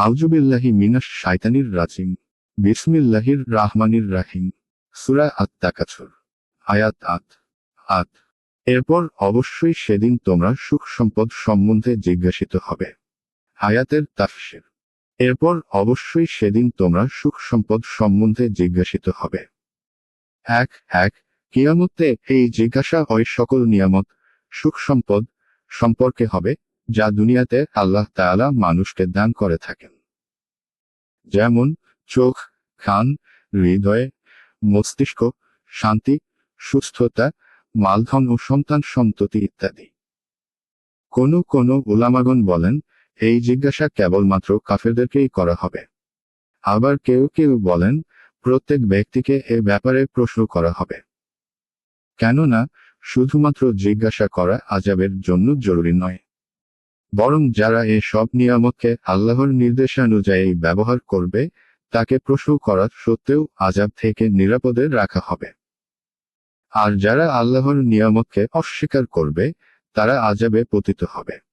আউজুবিল্লাহি মিনাস শাইতানির রাজিম, বিসমিল্লাহির রাহমানির রাহিম। সুরা আত তাকাছর আয়াত আত আত এরপর অবশ্যই সেদিন তোমরা সুখ সম্পদ সম্বন্ধে জিজ্ঞাসিত হবে। আয়াতের তাফসির। এরপর অবশ্যই সেদিন তোমরা সুখ সম্পদ সম্বন্ধে জিজ্ঞাসিত হবে। এক এক, কিয়ামতে এই জিজ্ঞাসা ওই সকল নিয়ামত, সুখ সম্পদ সম্পর্কে হবে যা দুনিয়াতে আল্লাহ তাআলা মানুষকে দান করে থাকেন। যেমন, চোখ খান হৃদয়ে, মস্তিষ্ক, শান্তি, সুস্থতা, মালধন ও সন্তান সন্ততি ইত্যাদি। কোন কোন উলামাগণ বলেন, এই জিজ্ঞাসা কেবলমাত্র কাফেরদেরকেই করা হবে। আবার কেউ কেউ বলেন, প্রত্যেক ব্যক্তিকে এ ব্যাপারে প্রশ্ন করা হবে। কেননা, শুধুমাত্র জিজ্ঞাসা করা আজাবের জন্য জরুরি নয়। বরং যারা এ সব নিয়ামতকে আল্লাহর নির্দেশানুযায়ী ব্যবহার করবে, তাকে প্রশ্ন করার সত্ত্বেও আজাব থেকে নিরাপদে রাখা হবে। আর যারা আল্লাহর নিয়ামতকে অস্বীকার করবে, তারা আজাবে পতিত হবে।